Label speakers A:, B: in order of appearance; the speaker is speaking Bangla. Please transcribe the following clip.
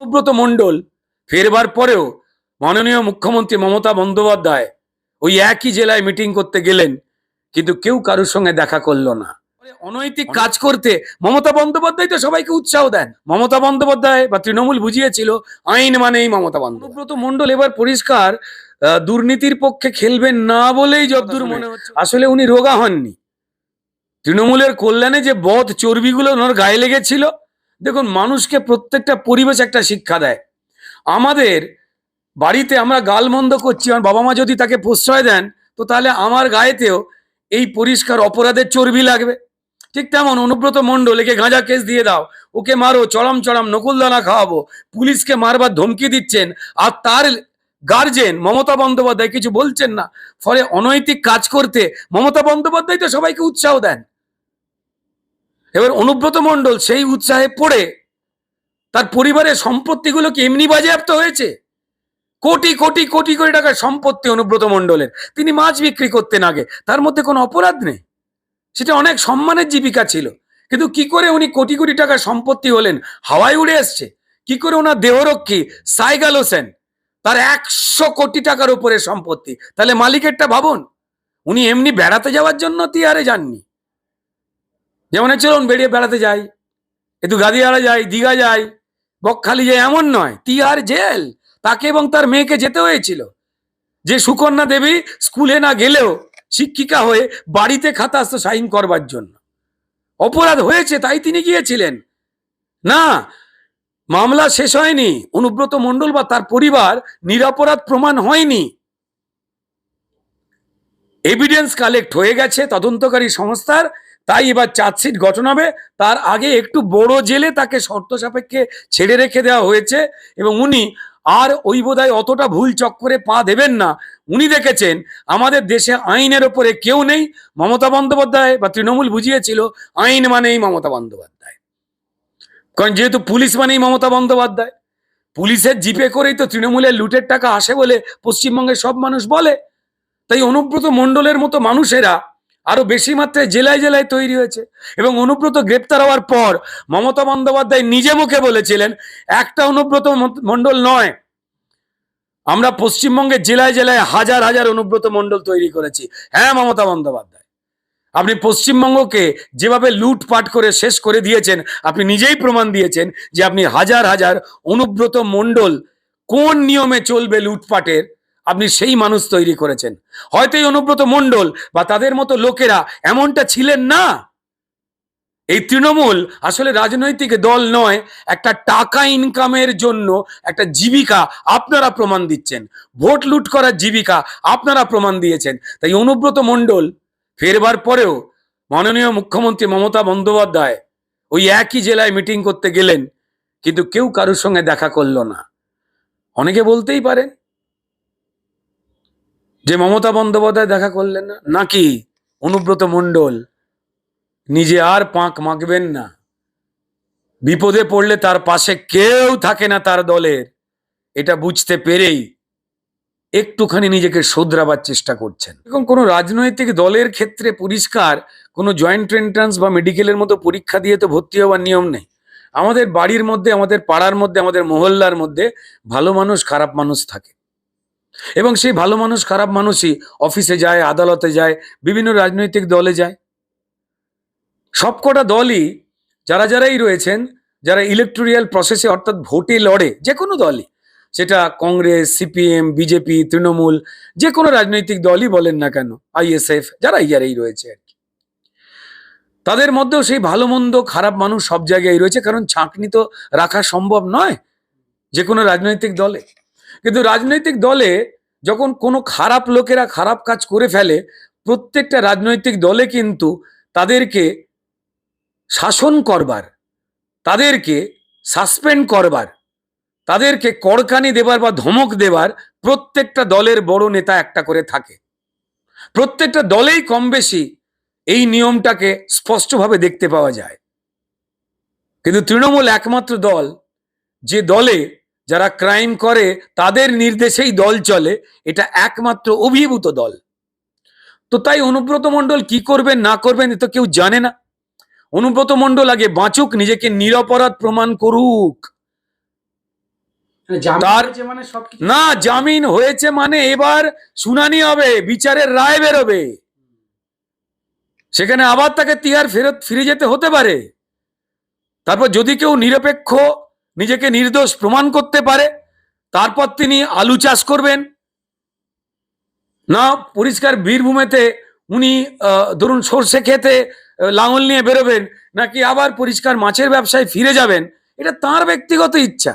A: সুব্রত মণ্ডল। ফেরবার পরেও মাননীয় মুখ্যমন্ত্রী মমতা বন্দ্যোপাধ্যায় ওই একই জেলায় মিটিং করতে গেলেন কিন্তু কেউ কারোর সঙ্গে দেখা করল না। অনৈতিক কাজ করতে মমতা বন্দ্যোপাধ্যায় তো সবাইকে উৎসাহ দেন। মমতা বন্দ্যোপাধ্যায় বা তৃণমূল বুঝিয়েছিল আইন মানেই মমতা বন্দ্যোপাধ্যায়। মণ্ডল এবার পরিষ্কার দুর্নীতির পক্ষে খেলবেন না বলেই যদ্দূর মনে হচ্ছে। আসলে উনি রোগা হননি। তৃণমূলের কল্যাণে যে বধ চর্বিগুলো ওনার গায়ে লেগেছিল দেখুন, মানুষকে প্রত্যেকটা পরিবেশ একটা শিক্ষা দেয়। আমাদের বাড়িতে আমরা গালমন্দ করছি, আমার বাবা মা যদি তাকে প্রশ্রয় দেন, তো তাহলে আমার গায়েতেও এই পরিষ্কার অপরাধের চর্বি লাগবে। ঠিক তেমন অনুব্রত মণ্ডল, একে গাঁজা কেস দিয়ে দাও, ওকে মারো চড়াম চড়াম নকুলদানা খাওয়াবো, পুলিশকে মারবার ধমকি দিচ্ছেন, আর তার গার্জেন মমতা বন্দ্যোপাধ্যায় কিছু বলছেন না। ফলে অনৈতিক কাজ করতে মমতা বন্দ্যোপাধ্যায় তো সবাইকে উৎসাহ দেন। এবার অনুব্রত মণ্ডল সেই উৎসাহে পড়ে তার পরিবারের সম্পত্তিগুলো কি এমনি বাজেয়াপ্ত হয়েছে? কোটি কোটি কোটি কোটি টাকার সম্পত্তি অনুব্রত মণ্ডলের। তিনি মাছ বিক্রি করতেন আগে। তার মধ্যে কোনো অপরাধ নেই। সেটা অনেক সম্মানের জীবিকা ছিল। কিন্তু কি করে উনি কোটি কোটি টাকার সম্পত্তি হলেন? হাওয়ায় উড়ে আসছে কি করে ওনার দেহরক্ষী সাইগাল হোসেন, তার একশো কোটি টাকার উপরে সম্পত্তি? তাহলে মালিকেরটা ভাবুন, উনি এমনি বেড়াতে যাওয়ার জন্য তিয়ারে যাননি। যেমন চলুন বেরিয়ে বেড়াতে যাই একটু গাদিয়াড়া যাই, দীঘা যাই, বকখালি যাই, এমন নয়। তিহার জেল, তাকে এবং তার মেয়েকে যেতে হয়েছিল। যে সুকন্যা দেবী স্কুলে না গেলেও শিক্ষিকা হয়ে বাড়িতে খাতা আসতো সাইন করবার জন্য। অপরাধ হয়েছে, তাই তিনি গিয়েছিলেন। না, মামলা শেষ হয়নি, অনুব্রত মণ্ডল বা তার পরিবার নিরাপরাধ প্রমাণ হয়নি। এভিডেন্স কালেক্ট হয়ে গেছে তদন্তকারী সংস্থার তাই এবার চার্জশিট গঠন হবে। তার আগে একটু বড় জেলে তাকে শর্ত সাপেক্ষে ছেড়ে রেখে দেওয়া হয়েছে এবং উনি আর ওই বোধহয় অতটা ভুল চক্করে পা দেবেন না। উনি দেখেছেন, আমাদের দেশে আইনের ওপরে কেউ নেই। মমতা বন্দ্যোপাধ্যায় বা তৃণমূল বুঝিয়েছিল, আইন মানেই মমতা বন্দ্যোপাধ্যায়। কারণ যেহেতু পুলিশ মানেই মমতা বন্দ্যোপাধ্যায়, পুলিশের জিপে করেই তো তৃণমূলের লুটের টাকা আসে বলে পশ্চিমবঙ্গের সব মানুষ বলে। তাই অনুব্রত মণ্ডলের মতো মানুষেরা আরও বেশি মাত্রায় জেলায় জেলায় তৈরি হয়েছে এবং অনুব্রত গ্রেপ্তার হওয়ার পর মমতা বন্দ্যোপাধ্যায় নিজে মুখে বলেছিলেন, একটা অনুব্রত মণ্ডল নয়। আমরা পশ্চিমবঙ্গের জেলায় জেলায় হাজার হাজার অনুব্রত মণ্ডল তৈরি করেছি। হ্যাঁ মমতা বন্দ্যোপাধ্যায়। আপনি পশ্চিমবঙ্গকে যেভাবে লুটপাট করে শেষ করে দিয়েছেন, আপনি নিজেই প্রমাণ দিয়েছেন যে আপনি হাজার হাজার অনুব্রত মণ্ডল কোন নিয়মে চলবে লুটপাটের। আপনি সেই মানুষ তৈরি করেছেন। হয়তো এই অনুব্রত মণ্ডল বা তাদের মতো লোকেরা এমনটা ছিলেন না। এই তৃণমূল আসলে রাজনৈতিক দল নয়, একটা টাকা ইনকামের জন্য একটা জীবিকা আপনারা প্রমাণ দিচ্ছেন। ভোট লুট করার জীবিকা আপনারা প্রমাণ দিয়েছেন। তাই অনুব্রত মণ্ডল ফেরবার পরেও মাননীয় মুখ্যমন্ত্রী মমতা বন্দ্যোপাধ্যায় ওই একই জেলায় মিটিং করতে গেলেন, কিন্তু কেউ কারোর সঙ্গে দেখা করল না। অনেকে বলতেই পারেন যে মমতা বন্দ্যোপাধ্যায় দেখা করলেন না, নাকি অনুব্রত মণ্ডল? নিজে আর পাঁক মাখবেন না। বিপদে পড়লে তার পাশে কেউ থাকে না তার দলের। এটা বুঝতে পেরেই একটুখানি নিজেকে শোধরাবার চেষ্টা করছেন। এবং কোনো রাজনৈতিক দলের ক্ষেত্রে পরিষ্কার কোনো জয়েন্ট এন্ট্রান্স বা মেডিকেলের মতো পরীক্ষা দিয়ে তো ভর্তি হওয়ার নিয়ম নেই। আমাদের বাড়ির মধ্যে, আমাদের পাড়ার মধ্যে, আমাদের মহল্লার মধ্যে ভালো মানুষ, খারাপ মানুষ থাকে। এবং সেই ভালো মানুষ, খারাপ মানুষই অফিসে যায়, আদালতে যায়, বিভিন্ন রাজনৈতিক দলে যায়। সবকটা দলই যারা যারাই রয়েছেন, যারা ইলেকটোরিয়াল প্রসেসে অর্থাৎ ভোটে লড়ে যে কোনো দলই, সেটা কংগ্রেস, সিপিএম, বিজেপি, তৃণমূল যে কোনো রাজনৈতিক দলই বলেন না কেন, আইএসএফ যারা ইয়ারেই রয়েছে আর কি। তাদের মধ্যেও সেই ভালো মন্দ, খারাপ মানুষ সব জায়গায় রয়েছে, কারণ ছাঁকনি তো রাখা সম্ভব নয় যে কোনো রাজনৈতিক দলে। কিন্তু রাজনৈতিক দলে যখন কোনো খারাপ লোকেরা খারাপ কাজ করে ফেলে, প্রত্যেকটা রাজনৈতিক দলে কিন্তু তাদেরকে শাসন করবার, তাদেরকে সাসপেন্ড করবার, তাদেরকে কড়কানি দেবার বা ধমক দেবার প্রত্যেকটা দলের বড় নেতা একটা করে থাকে। প্রত্যেকটা দলেই কম বেশি এই নিয়মটাকে স্পষ্টভাবে দেখতে পাওয়া যায়। কিন্তু তৃণমূল একমাত্র দল যে দলে যারা ক্রাইম করে তাদের নির্দেশেই দল চলে। এটা একমাত্র অভিভূত দল। তো তাই অনুব্রত মণ্ডল কি করবেন না করবেন এ তো কেউ জানে না। অনুব্রত মণ্ডল আগে বাঁচুক নিজেকে নিরপরাধ প্রমাণ করুক।
B: মানে
A: তার-
B: মানে
A: না জামিন হয়েছে মানে এবার শুনানি হবে বিচারের রায় বেরোবে। সেখানে আবার তাকে তিহার ফেরত ফিরে যেতে হতে পারে। তারপর যদি কেউ নিরপেক্ষ নিজেকে নির্দোষ প্রমাণ করতে পারে, তারপর তিনি আলু চাষ করবেন। না, পরিষ্কার বীরভূমেতে উনি ধরুন সর্ষে খেতে লাঙল নিয়ে বেরোবেন, নাকি আবার পরিষ্কার মাছের ব্যবসায় ফিরে যাবেন, এটা তার ব্যক্তিগত ইচ্ছা।